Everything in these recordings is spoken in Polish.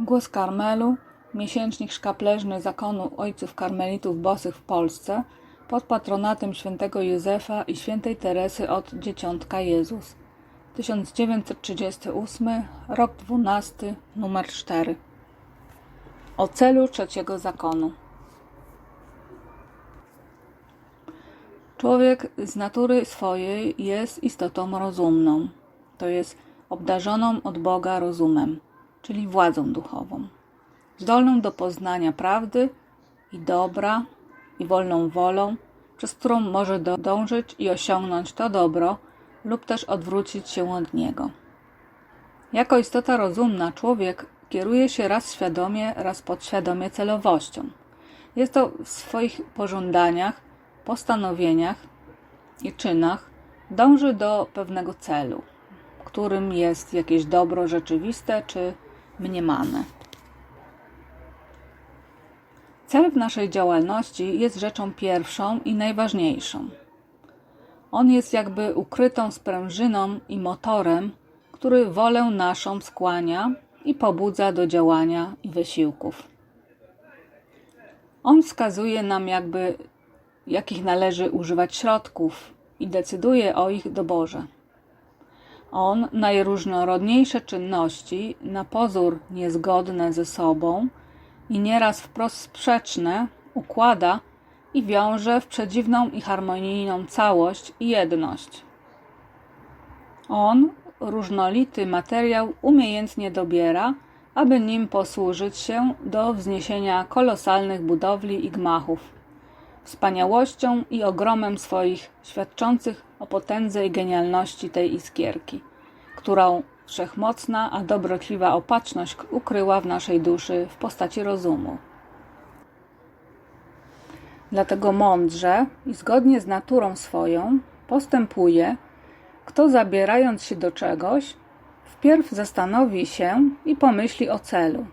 Głos Karmelu, miesięcznik szkapleżny zakonu ojców karmelitów bosych w Polsce pod patronatem świętego Józefa i świętej Teresy od Dzieciątka Jezus. 1938, rok 12, numer 4. O celu trzeciego zakonu. Człowiek z natury swojej jest istotą rozumną, to jest obdarzoną od Boga rozumem, czyli władzą duchową, zdolną do poznania prawdy i dobra i wolną wolą, przez którą może dążyć i osiągnąć to dobro lub też odwrócić się od niego. Jako istota rozumna człowiek kieruje się raz świadomie, raz podświadomie celowością. Jest to w swoich pożądaniach, postanowieniach i czynach dąży do pewnego celu, którym jest jakieś dobro rzeczywiste czy mniemane. Cel w naszej działalności jest rzeczą pierwszą i najważniejszą. On jest jakby ukrytą sprężyną i motorem, który wolę naszą skłania i pobudza do działania i wysiłków. On wskazuje nam jakby, jakich należy używać środków i decyduje o ich doborze. On najróżnorodniejsze czynności, na pozór niezgodne ze sobą i nieraz wprost sprzeczne, układa i wiąże w przedziwną i harmonijną całość i jedność. On różnolity materiał umiejętnie dobiera, aby nim posłużyć się do wzniesienia kolosalnych budowli i gmachów, wspaniałością i ogromem swoich świadczących o potędze i genialności tej iskierki, którą wszechmocna, a dobrotliwa opatrzność ukryła w naszej duszy w postaci rozumu. Dlatego mądrze i zgodnie z naturą swoją postępuje, kto zabierając się do czegoś, wpierw zastanowi się i pomyśli o celu,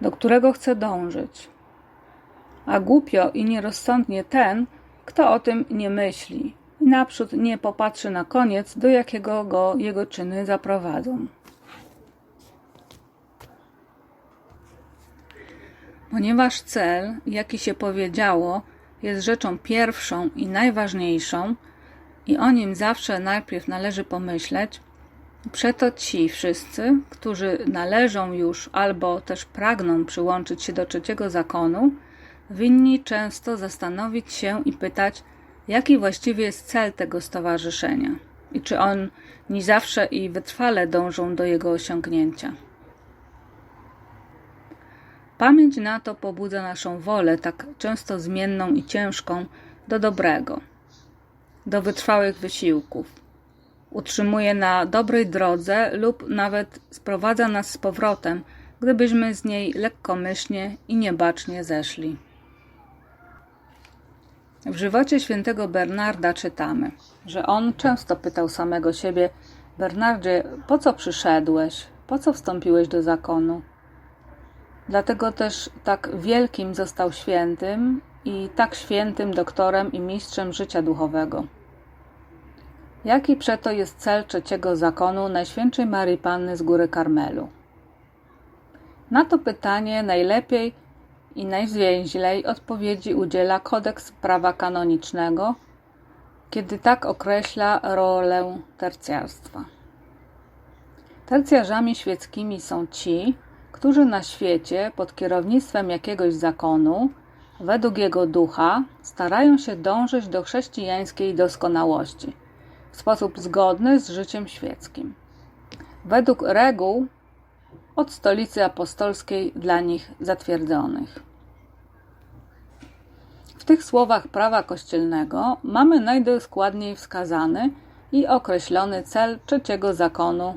do którego chce dążyć. A głupio i nierozsądnie ten, kto o tym nie myśli i naprzód nie popatrzy na koniec, do jakiego go jego czyny zaprowadzą. Ponieważ cel, jaki się powiedziało, jest rzeczą pierwszą i najważniejszą, i o nim zawsze najpierw należy pomyśleć, przeto ci wszyscy, którzy należą już albo też pragną przyłączyć się do trzeciego zakonu, winni często zastanowić się i pytać, jaki właściwie jest cel tego stowarzyszenia i czy oni zawsze i wytrwale dążą do jego osiągnięcia. Pamięć na to pobudza naszą wolę, tak często zmienną i ciężką, do dobrego, do wytrwałych wysiłków. Utrzymuje na dobrej drodze lub nawet sprowadza nas z powrotem, gdybyśmy z niej lekkomyślnie i niebacznie zeszli. W żywocie świętego Bernarda czytamy, że on często pytał samego siebie: Bernardzie, po co przyszedłeś? Po co wstąpiłeś do zakonu? Dlatego też tak wielkim został świętym i tak świętym doktorem i mistrzem życia duchowego. Jaki przeto jest cel trzeciego zakonu Najświętszej Marii Panny z Góry Karmelu? Na to pytanie najlepiej i najzwięźlej odpowiedzi udziela kodeks prawa kanonicznego, kiedy tak określa rolę tercjarstwa. Tercjarzami świeckimi są ci, którzy na świecie pod kierownictwem jakiegoś zakonu, według jego ducha, starają się dążyć do chrześcijańskiej doskonałości w sposób zgodny z życiem świeckim. Według reguł od stolicy apostolskiej dla nich zatwierdzonych. W tych słowach prawa kościelnego mamy najdoskładniej wskazany i określony cel trzeciego zakonu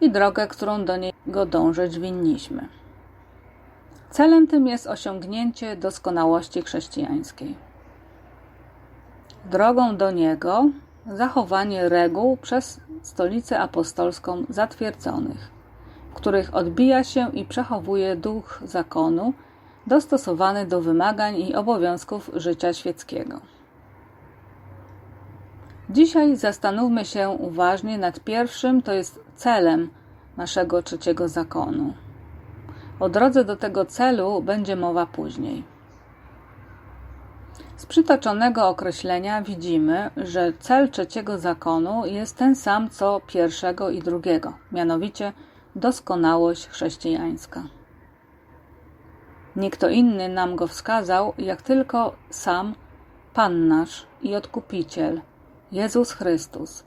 i drogę, którą do niego dążyć winniśmy. Celem tym jest osiągnięcie doskonałości chrześcijańskiej. Drogą do niego zachowanie reguł przez stolicę apostolską zatwierdzonych, których odbija się i przechowuje duch zakonu dostosowany do wymagań i obowiązków życia świeckiego. Dzisiaj zastanówmy się uważnie nad pierwszym, to jest celem naszego trzeciego zakonu. O drodze do tego celu będzie mowa później. Z przytoczonego określenia widzimy, że cel trzeciego zakonu jest ten sam co pierwszego i drugiego, mianowicie doskonałość chrześcijańska. Nie kto inny nam go wskazał, jak tylko sam Pan nasz i Odkupiciel, Jezus Chrystus.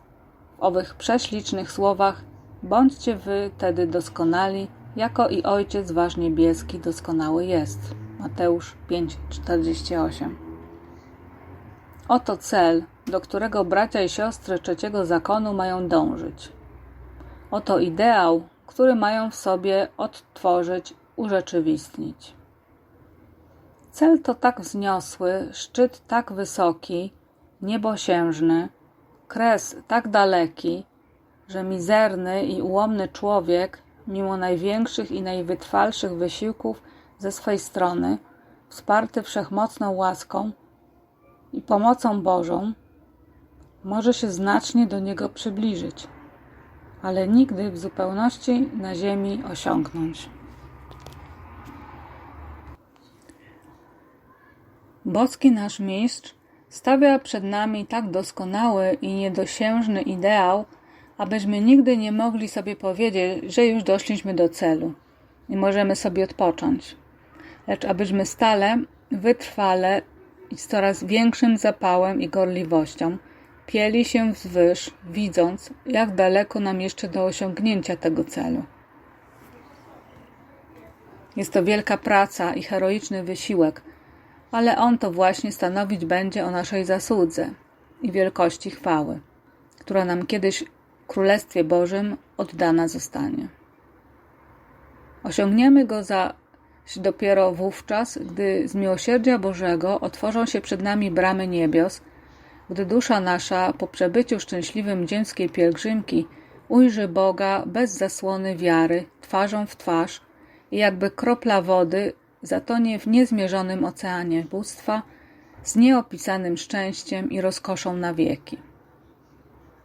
W owych prześlicznych słowach bądźcie wy tedy doskonali, jako i Ojciec Wasz Niebieski doskonały jest. Mateusz 5,48 Oto cel, do którego bracia i siostry trzeciego zakonu mają dążyć. Oto ideał, który mają w sobie odtworzyć, urzeczywistnić. Cel to tak wzniosły, szczyt tak wysoki, niebosiężny, kres tak daleki, że mizerny i ułomny człowiek, mimo największych i najwytrwalszych wysiłków ze swej strony, wsparty wszechmocną łaską i pomocą Bożą, może się znacznie do niego przybliżyć, ale nigdy w zupełności na ziemi osiągnąć. Boski nasz mistrz stawia przed nami tak doskonały i niedosiężny ideał, abyśmy nigdy nie mogli sobie powiedzieć, że już doszliśmy do celu i możemy sobie odpocząć, lecz abyśmy stale, wytrwale i z coraz większym zapałem i gorliwością pieli się wzwyż, widząc, jak daleko nam jeszcze do osiągnięcia tego celu. Jest to wielka praca i heroiczny wysiłek, ale on to właśnie stanowić będzie o naszej zasłudze i wielkości chwały, która nam kiedyś w Królestwie Bożym oddana zostanie. Osiągniemy go zaś dopiero wówczas, gdy z miłosierdzia Bożego otworzą się przed nami bramy niebios, gdy dusza nasza po przebyciu szczęśliwym ziemskiej pielgrzymki ujrzy Boga bez zasłony wiary, twarzą w twarz i jakby kropla wody zatonie w niezmierzonym oceanie bóstwa z nieopisanym szczęściem i rozkoszą na wieki.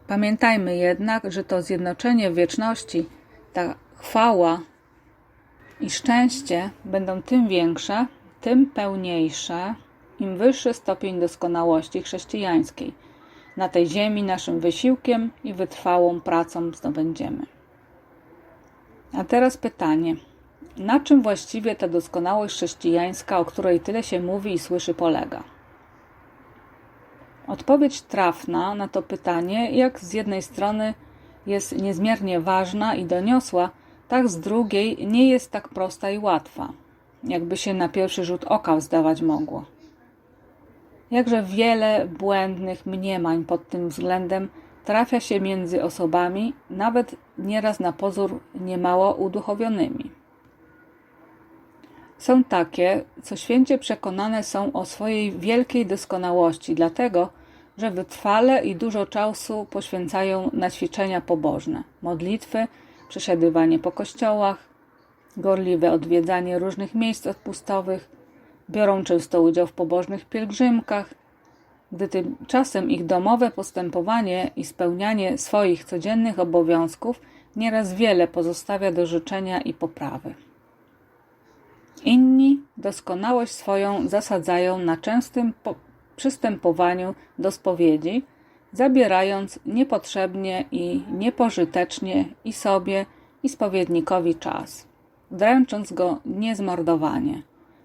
Pamiętajmy jednak, że to zjednoczenie w wieczności, ta chwała i szczęście będą tym większe, tym pełniejsze, im wyższy stopień doskonałości chrześcijańskiej na tej ziemi naszym wysiłkiem i wytrwałą pracą zdobędziemy. A teraz pytanie – na czym właściwie ta doskonałość chrześcijańska, o której tyle się mówi i słyszy, polega? Odpowiedź trafna na to pytanie, jak z jednej strony jest niezmiernie ważna i doniosła, tak z drugiej nie jest tak prosta i łatwa, jakby się na pierwszy rzut oka zdawać mogło. Jakże wiele błędnych mniemań pod tym względem trafia się między osobami, nawet nieraz na pozór niemało uduchowionymi. Są takie, co święcie przekonane są o swojej wielkiej doskonałości, dlatego, że wytrwale i dużo czasu poświęcają na ćwiczenia pobożne, modlitwy, przesiadywanie po kościołach, gorliwe odwiedzanie różnych miejsc odpustowych, biorą często udział w pobożnych pielgrzymkach, gdy tymczasem ich domowe postępowanie i spełnianie swoich codziennych obowiązków nieraz wiele pozostawia do życzenia i poprawy. Inni doskonałość swoją zasadzają na częstym przystępowaniu do spowiedzi, zabierając niepotrzebnie i niepożytecznie i sobie, i spowiednikowi czas, dręcząc go niezmordowanie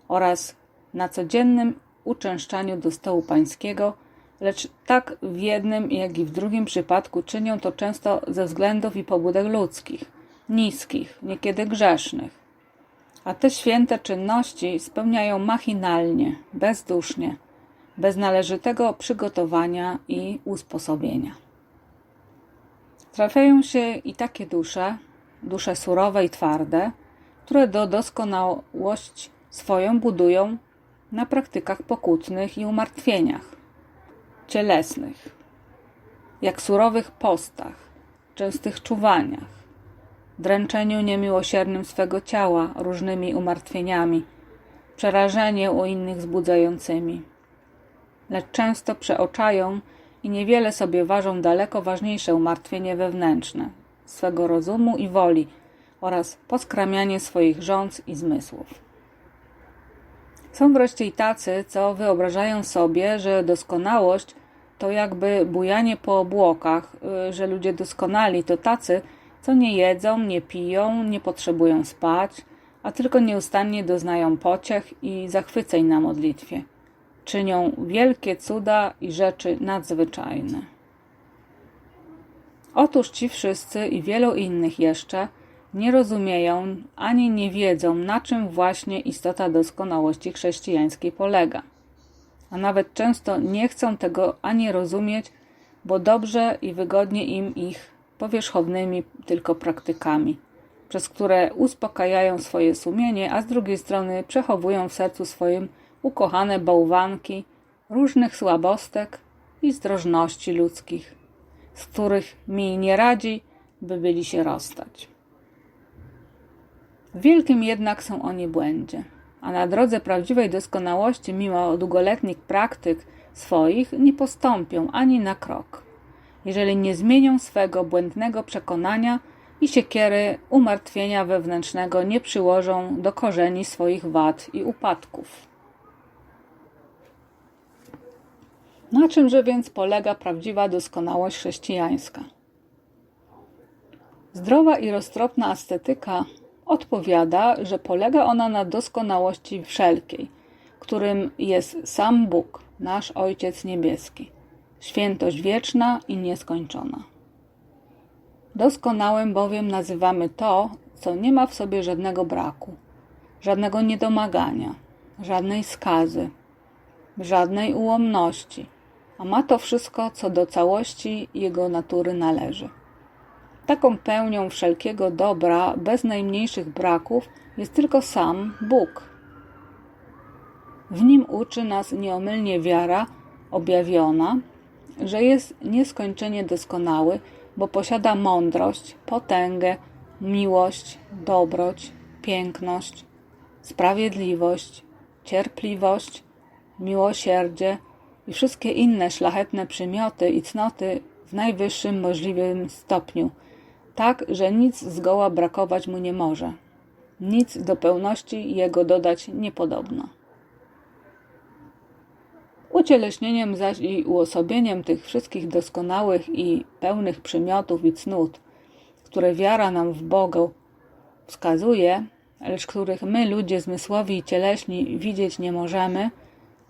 oraz na codziennym uczęszczaniu do stołu pańskiego, lecz tak w jednym, jak i w drugim przypadku czynią to często ze względów i pobudek ludzkich, niskich, niekiedy grzesznych a te święte czynności spełniają machinalnie, bezdusznie, bez należytego przygotowania i usposobienia. Trafiają się i takie dusze, dusze surowe i twarde, które do doskonałości swoją budują na praktykach pokutnych i umartwieniach cielesnych, jak surowych postach, częstych czuwaniach, dręczeniu niemiłosiernym swego ciała różnymi umartwieniami, przerażenie u innych wzbudzającymi. Lecz często przeoczają i niewiele sobie ważą daleko ważniejsze umartwienie wewnętrzne, swego rozumu i woli, oraz poskramianie swoich rządz i zmysłów. Są wreszcie i tacy, co wyobrażają sobie, że doskonałość to jakby bujanie po obłokach, y, że ludzie doskonali to tacy, co nie jedzą, nie piją, nie potrzebują spać, a tylko nieustannie doznają pociech i zachwyceń na modlitwie. Czynią wielkie cuda i rzeczy nadzwyczajne. Otóż ci wszyscy i wielu innych jeszcze nie rozumieją ani nie wiedzą, na czym właśnie istota doskonałości chrześcijańskiej polega. A nawet często nie chcą tego ani rozumieć, bo dobrze i wygodnie im ich powierzchownymi tylko praktykami, przez które uspokajają swoje sumienie, a z drugiej strony przechowują w sercu swoim ukochane bałwanki różnych słabostek i zdrożności ludzkich, z których mi nie radzi, by byli się rozstać. W wielkim jednak są oni błędzie, a na drodze prawdziwej doskonałości, mimo długoletnich praktyk swoich, nie postąpią ani na krok, jeżeli nie zmienią swego błędnego przekonania i siekiery umartwienia wewnętrznego nie przyłożą do korzeni swoich wad i upadków. Na czymże więc polega prawdziwa doskonałość chrześcijańska? Zdrowa i roztropna ascetyka odpowiada, że polega ona na doskonałości wszelkiej, którym jest sam Bóg, nasz Ojciec Niebieski, świętość wieczna i nieskończona. Doskonałym bowiem nazywamy to, co nie ma w sobie żadnego braku, żadnego niedomagania, żadnej skazy, żadnej ułomności, a ma to wszystko, co do całości jego natury należy. Taką pełnią wszelkiego dobra, bez najmniejszych braków, jest tylko sam Bóg. W nim uczy nas nieomylnie wiara objawiona, że jest nieskończenie doskonały, bo posiada mądrość, potęgę, miłość, dobroć, piękność, sprawiedliwość, cierpliwość, miłosierdzie i wszystkie inne szlachetne przymioty i cnoty w najwyższym możliwym stopniu, tak, że nic zgoła brakować mu nie może. Nic do pełności jego dodać niepodobno. Ucieleśnieniem zaś i uosobieniem tych wszystkich doskonałych i pełnych przymiotów i cnót, które wiara nam w Boga wskazuje, lecz których my, ludzie zmysłowi i cieleśni, widzieć nie możemy,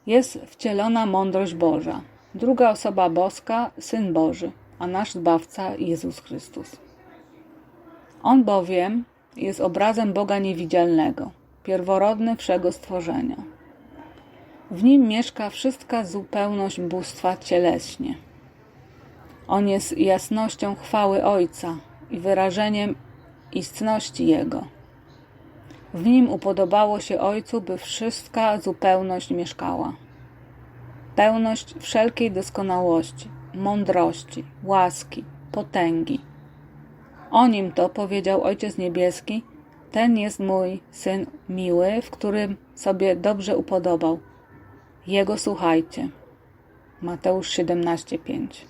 jest wcielona mądrość Boża, druga osoba boska, Syn Boży, a nasz Zbawca Jezus Chrystus. On bowiem jest obrazem Boga niewidzialnego, pierworodny wszego stworzenia. W nim mieszka wszystka zupełność bóstwa cieleśnie. On jest jasnością chwały Ojca i wyrażeniem istności Jego. W nim upodobało się Ojcu, by wszystka zupełność mieszkała. Pełność wszelkiej doskonałości, mądrości, łaski, potęgi. O nim to powiedział Ojciec Niebieski, ten jest mój syn miły, w którym sobie dobrze upodobał. Jego słuchajcie. Mateusz 17:5.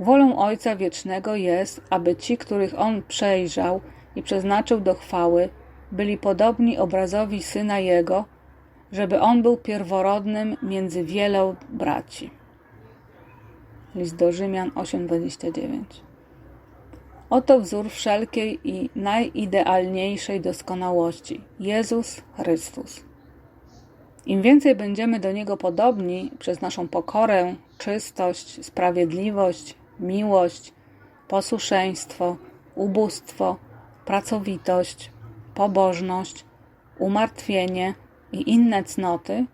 Wolą Ojca Wiecznego jest, aby ci, których On przejrzał i przeznaczył do chwały, byli podobni obrazowi Syna Jego, żeby On był pierworodnym między wielą braci. List do Rzymian 8:29. Oto wzór wszelkiej i najidealniejszej doskonałości Jezus Chrystus. Im więcej będziemy do Niego podobni przez naszą pokorę, czystość, sprawiedliwość, miłość, posłuszeństwo, ubóstwo, pracowitość, pobożność, umartwienie i inne cnoty,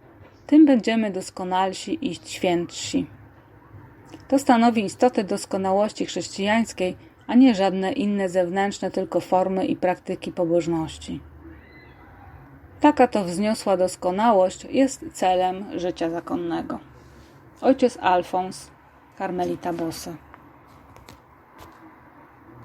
tym będziemy doskonalsi i świętsi. To stanowi istotę doskonałości chrześcijańskiej, a nie żadne inne zewnętrzne tylko formy i praktyki pobożności. Taka to wzniosła doskonałość jest celem życia zakonnego. Ojciec Alfons, Karmelita Bosse.